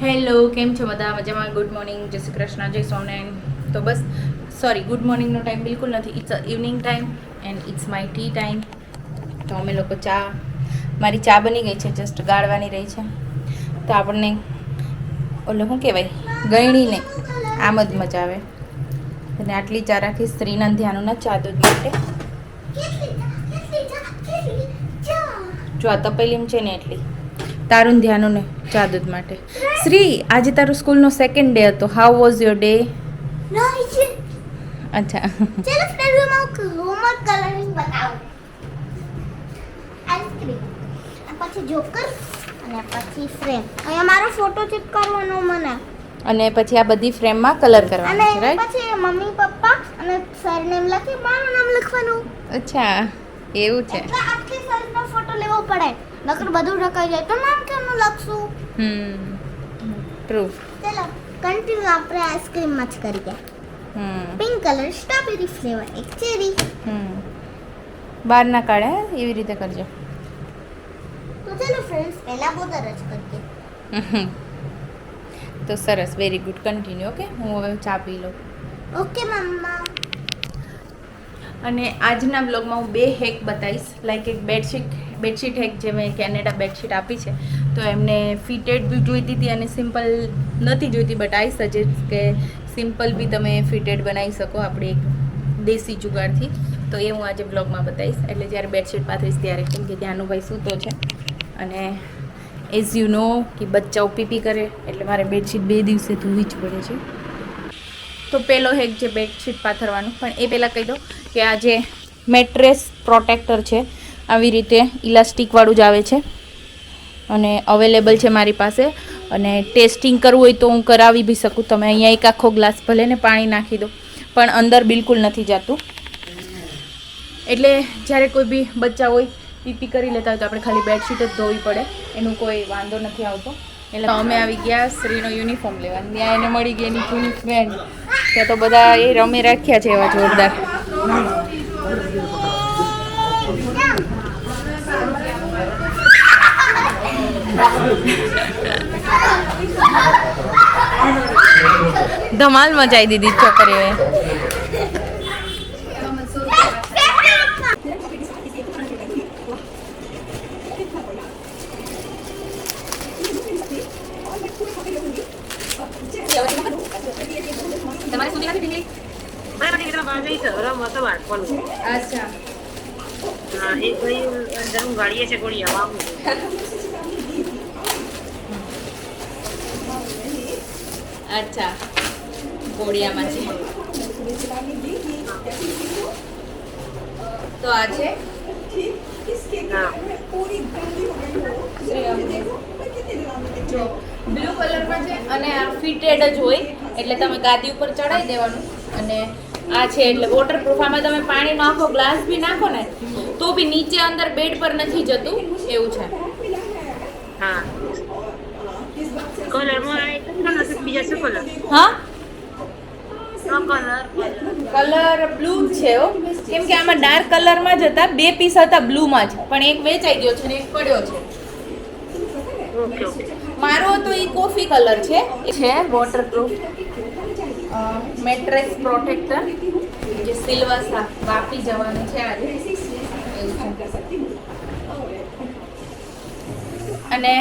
Hello, કેમ છો બધા? મજામાં? ગુડ મોર્નિંગ જય શ્રી કૃષ્ણ. જય સોનેન તો બસ સોરી ગુડ મોર્નિંગનો ટાઈમ બિલકુલ નથી. It's a evening time and it's my tea time તો અમે લોકો ચા, મારી ચા બની ગઈ છે જસ્ટ ગાળવાની રહી છે. તો આપણને, ઓલો શું કહેવાય? ગણીને આમ જ મજા આવે. અને આટલી ચા રાખી સ્ત્રીના ધ્યાનના ચા દૂધ માટે. જો આ તપેલીમ છે ને એટલી. તારું ધ્યાનોને ચા માટે. શ્રી આજે તારું સ્કૂલનો સેકન્ડ ડે હતો. હાઉ વોઝ યોર ડે અચ્છા. ચલો ફ્રેન્ડ હું હોમવર્ક કલરિંગ બતાવું આઈસ્ક્રીમ પછી જોકર અને પછી ફ્રેમ અહીંયા મારો ફોટો ચિપકાવવાનો મને. અને પછી આ બધી ફ્રેમમાં કલર કરવાનો છે રાઈટ પછી મમ્મી પપ્પા અને સર નેમ લખી મારું નામ લખવાનું. અચ્છા. એવું છે. આખી સરનો ફોટો લેવો પડે. નકર બધું ઢકાઈ જાય. તો નામ કેમનું લખશું? હમ. ટ્રુ ચલો કન્ટિન્યુ આપણે આઈસ્ક્રીમમાં જ કરીએ. હમ. પિંક કલર સ્ટ્રોબેરી ફ્લેવર એક ચેરી હમ. બહાર ના કાઢે એવી રીતે કરજો. તો ચલો ફ્રેન્ડ્સ પહેલા બોદર જ કરીએ. તો સરસ વેરી ગુડ કન્ટિન્યુ ઓકે હું હવે ચા પી લઉં. ઓકે મમ્મા અને આજના બ્લોગમાં હું બે હેક બતાવીશ. લાઈક એક બેડશીટ બેડશીટ હેક જે મેં કેનેડા બેડશીટ આપી છે, તો એમને ફિટેડ બી જોઈતી હતી અને સિમ્પલ નથી જોઈતી બટ આઈ સજેસ્ટ કે સિમ્પલ બી તમે ફિટેડ બનાવી શકો આપણી એક દેશી જુગાડથી તો એ હું આજે બ્લોગમાં બતાવીશ. એટલે જ્યારે બેડશીટ પાથરીશ ત્યારે, કેમ કે ત્યાંનું ભાઈ સૂતો છે. અને એઝ યુ નો કે બચ્ચાઓ પીપી કરે, એટલે મારે બેડશીટ બે દિવસે ધોવી જ પડે છે. તો પેલો હેક જે બેડશીટ પાથરવાનું. પણ એ પહેલાં કહી દો કે આ જે મેટ્રેસ પ્રોટેક્ટર છે આવી રીતે ઇલાસ્ટિકવાળું જ આવે છે. અને અવેલેબલ છે મારી પાસે. અને ટેસ્ટિંગ કરવું હોય તો હું કરાવી બી શકું. તમે અહીંયા એક આખો ગ્લાસ ભલે ને પાણી નાખી દો. પણ અંદર બિલકુલ નથી જતું. એટલે જ્યારે કોઈ બી બચ્ચા હોય, પીપી કરી લેતા હોય તો આપણે ખાલી બેડશીટ જ ધોવી પડે. એનું કોઈ વાંધો નથી આવતો. એટલે અમે આવી ગયા શ્રીનો યુનિફોર્મ લેવા ત્યાં એને મળી ગઈ એની જૂની ફ્રેન્ડ ત્યાં તો બધા એ રમે રાખ્યા છે એવા જોરદાર. ધમાલ મચાઈ દીધી છોકરીઓએ. તમારે સુધી નથી ઢીંગલી? મારા દીકરા પાસે છે રમવા વાંચવાનું અચ્છા. હા એ ભાઈ અંદર હું ગાડીએ છે ગોળી આવું અચ્છા, ગોળિયામાં છે. તો આ છે? જો, બ્લુ કલરમાં છે અને આ ફિટેડ જ હોય, એટલે તમે ગાદી ઉપર ચડાવી દેવાનું. અને આ છે, એટલે વોટરપ્રૂફ આમાં તમે પાણીનો આખો ગ્લાસ બી નાખો ને, તો બી નીચે અંદર બેડ પર નથી જતું, એવું છે. હા કલરમાં આ એક જ કલર છે બીજા શું કલર હા કલર કલર બ્લુ છે કેમ કે આમાં ડાર્ક કલરમાં જ હતા બે પીસ હતા બ્લુમાં જ. પણ એક વેચાઈ ગયો છે ને એક પડ્યો છે. ઓકે ઓકે મારો તો એ કોફી કલર છે. એ છે વોટરપ્રૂફ મેટ્રેસ પ્રોટેક્ટર જે સિલ્વર વાપી જવાનું છે આજે. અને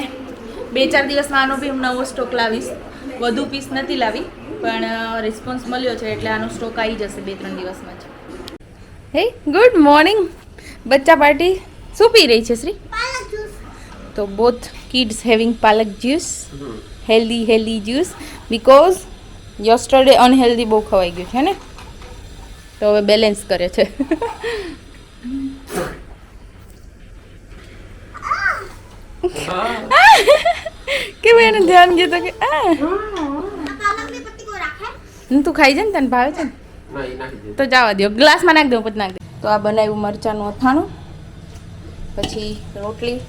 બે ચાર દિવસમાં આનો બી હું નવો સ્ટોક લાવીશ. વધુ પીસ નથી લાવી પણ રિસ્પોન્સ મળ્યો છે એટલે આનો સ્ટોક આવી જશે બે ત્રણ દિવસમાં જ. હે ગુડ મોર્નિંગ બચ્ચા પાર્ટી શું પી રહી છે શ્રી? તો both kids having palak juice healthy healthy juice because yesterday unhealthy બહુ ખવાઈ ગયું છે ને? તો હવે બેલેન્સ કરે છે. કેવું એને ધ્યાન ગયું તો કે હું તું ખાઈ જાય ને તને ભાવે છે ને? તો જવા દો ગ્લાસમાં નાખ દો પછી નાખ દે. તો આ બનાવ્યું મરચાંનું અથાણું પછી રોટલી.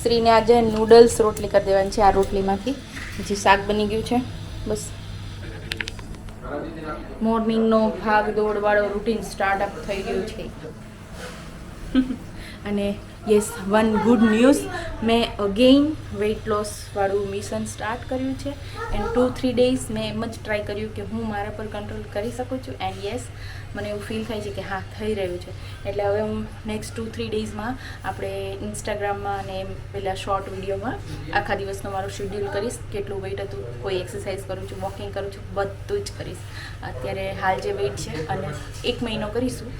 શ્રીને આજે નૂડલ્સ રોટલી કરી દેવાની છે આ રોટલીમાંથી. પછી શાક બની ગયું છે. બસ. મોર્નિંગનો ભાગ દોડવાળો રૂટીન સ્ટાર્ટઅપ થઈ ગયું છે. અને યસ, વન ગુડ ન્યૂઝ. મેં અગેઇન વેઇટ લોસવાળું મિશન સ્ટાર્ટ કર્યું છે. એન્ડ ટુ થ્રી ડેઝ મેં એમ જ ટ્રાય કર્યું કે હું મારા પર કંટ્રોલ કરી શકું છું. એન્ડ યસ મને એવું ફીલ થાય છે કે હા, થઈ રહ્યું છે. એટલે હવે હું નેક્સ્ટ ટુ થ્રી ડેઝમાં આપણે ઇન્સ્ટાગ્રામમાં અને પેલા શોર્ટ વિડીયોમાં આખા દિવસનો મારો શેડ્યુલ કરીશ. કેટલું વેઇટ હતું, કોઈ એક્સરસાઇઝ કરું છું વોકિંગ કરું છું, બધું જ કરીશ. અત્યારે હાલ જે વેઇટ છે અને એક મહિનો કરીશું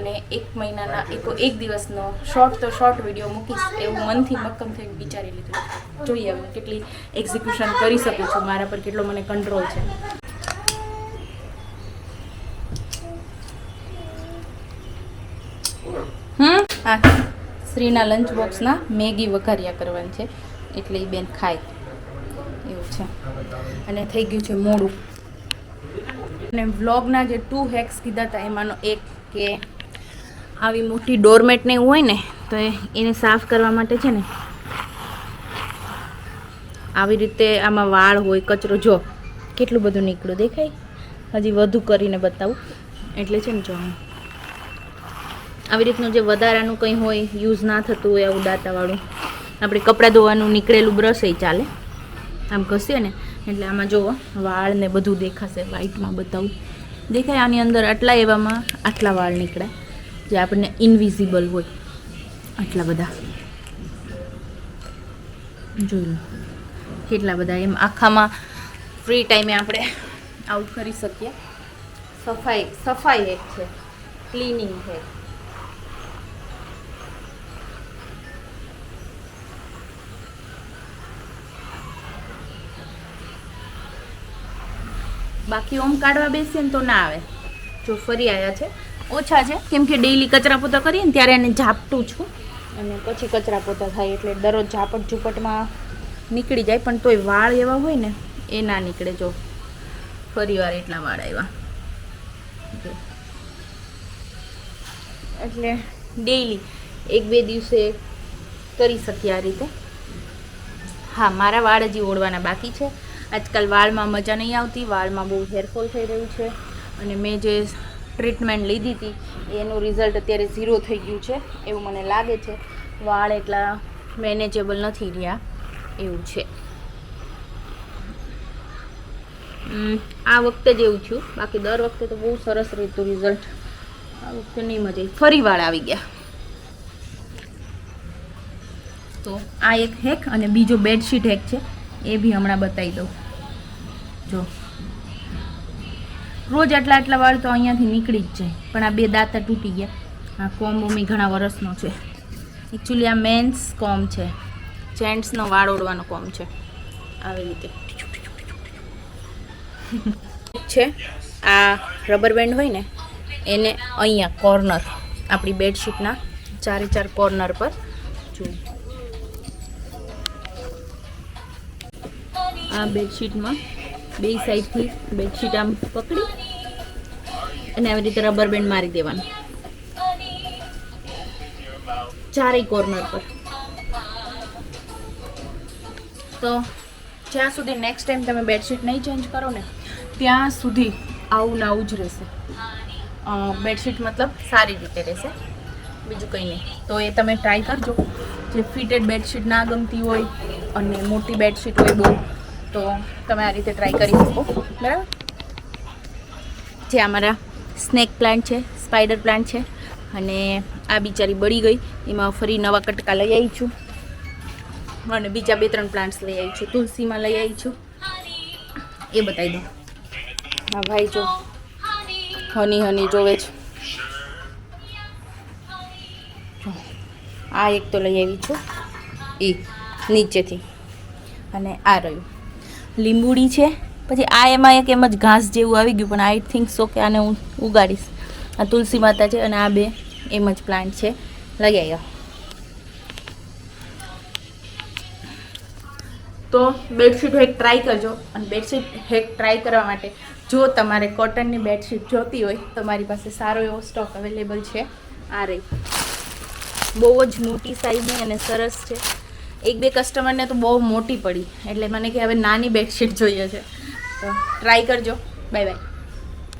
અને એક મહિનાના એક એક દિવસનો શોર્ટ તો શોર્ટ વીડિયો મૂકીશ. એવું મનથી મક્કમ થઈ વિચારી લીધું. જોઈએ હવે કેટલી એક્ઝિક્યુશન કરી શકું છું, મારા પર કેટલો મને કંટ્રોલ છે. હા શ્રીના લંચ બોક્સના મેગી વઘાર્યા કરવાની છે. એટલે એ બેન ખાય. એવું છે. અને થઈ ગયું છે મોડું. અને વ્લોગના જે ટુ હેક્સ કીધા હતા એમાંનો એક કે આવી મોટી ડોરમેટ ને એવું હોય ને, તો એને સાફ કરવા માટે છે ને, આવી રીતે આમાં વાળ હોય, કચરો, જો, કેટલું બધું નીકળ્યું દેખાય? હજી વધુ કરીને બતાવું. એટલે છે ને જો આમ. આવી રીતનું જે વધારાનું કંઈ હોય યુઝ ના થતું હોય આવું દાંતાવાળું. આપણે કપડાં ધોવાનું નીકળેલું બ્રશ એ ચાલે. આમ ઘસીએ ને, એટલે આમાં જુઓ, વાળ ને બધું દેખાશે વ્હાઇટમાં બતાવું. દેખાય આની અંદર આટલા એવામાં આટલા વાળ નીકળે, જે આપણને ઇનવિઝિબલ હોય. આટલા બધા. જોઈ લો. કેટલા બધા એમ આખામાં ફ્રી ટાઈમે આપણે આઉટ કરી શકીએ. સફાઈ સફાઈ એક છે. ક્લિનિંગ છે બાકી ઓમ કાઢવા બેસીએ ને તો ના આવે. જો ફરી આવ્યા છે. ઓછા છે. કેમ કે ડેઈલી કચરા પોતા કરીએ ને ત્યારે એને ઝાપટું છું. અને પછી કચરા પોતા થાય એટલે દરરોજ ઝાપટ ઝુપટમાં નીકળી જાય. પણ તોય વાળ એવા હોય ને, એ ના નીકળે. જો ફરી વાર એટલા વાળ આવ્યા. એટલે ડેઈલી એક બે દિવસે કરી શકીએ આ રીતે. હા, મારા વાળ હજી ઓળવાના બાકી છે. આજકાલ વાળમાં મજા નહીં આવતી, વાળમાં બહુ હેરફોલ થઈ રહ્યું છે. અને મેં જે ટ્રીટમેન્ટ લીધી હતી, એનું રિઝલ્ટ અત્યારે ઝીરો થઈ ગયું છે, એવું મને લાગે છે. વાળ એટલા મેનેજેબલ નથી રહ્યા, એવું છે. આ વખતે જ એવું થયું. બાકી દર વખતે તો બહુ સરસ રહેતું રિઝલ્ટ. આ વખતે નહીં મજા ફરી વાળ આવી ગયા. તો આ એક હેક અને બીજો બેડશીટ હેક છે. એ બી હમણાં બતાવી દઉં. જો. રોજ આટલા આટલા વાળ તો અહીંયાથી નીકળી જ જાય, પણ આ બે દાંતા તૂટી ગયા. આ કોમ બોમી ઘણા વર્ષનો છે. એકચ્યુઅલી આ મેન્સ કોમ છે. જેન્ટ્સનો વાળ ઓળવાનો કોમ છે. આવી રીતે. છે. આ રબર બેન્ડ હોય ને, એને અહીંયા કોર્નર આપણી બેડશીટના ચારે ચાર કોર્નર પર. જુઓ આ બેડશીટમાં, બે સાઈડથી બેડશીટ આમ પકડી અને આવી રીતે રબર બેન્ડ મારી દેવાનું. ચારેય કોર્નર પર. તો જ્યાં સુધી નેક્સ્ટ ટાઈમ તમે બેડશીટ નહીં ચેન્જ કરો ને, ત્યાં સુધી આવું ને આવું જ રહેશે. બેડશીટ મતલબ સારી રીતે રહેશે. બીજું કંઈ નહીં. તો એ તમે ટ્રાય કરજો. જે ફિટેડ બેડશીટ ના ગમતી હોય અને મોટી બેડશીટ હોય બહુ તો તમે આ રીતે ટ્રાય કરી શકો. બરાબર? જે અમારા સ્નેક પ્લાન્ટ છે સ્પાઈડર પ્લાન્ટ છે, અને આ બિચારી બળી ગઈ. એમાં ફરી નવા કટકા લઈ આવી છું. અને બીજા બે ત્રણ પ્લાન્ટ્સ લઈ આવી છું. તુલસીમાં લઈ આવી છું. એ બતાવી દઉં. હા, ભાઈ, જો. હની હની જોવે છે. આ એક તો લઈ આવી છું. એ નીચેથી. અને આ રહ્યું. લીંબુડી છે. પછી આ એમાં એક એમ જ ઘાસ જેવું આવી ગયું, પણ આઈ થિંક સો કે આને હું ઉગાડીશ. આ તુલસી માતા છે અને આ બે એમ જ પ્લાન્ટ છે. લઈ આવ્યા તો બેડશીટ હેક ટ્રાય કરજો અને બેડશીટ હેક ટ્રાય કરવા માટે જો તમારે કોટનની બેડશીટ જોતી હોય તો મારી પાસે સારો એવો સ્ટોક અવેલેબલ છે. આ રહી. બહુ જ મોટી સાઈઝની અને સરસ છે. એક બે કસ્ટમરને તો બહુ મોટી પડી. એટલે મને કે હવે નાની બેડશીટ જોઈએ છે. તો ટ્રાય કરજો. Bye bye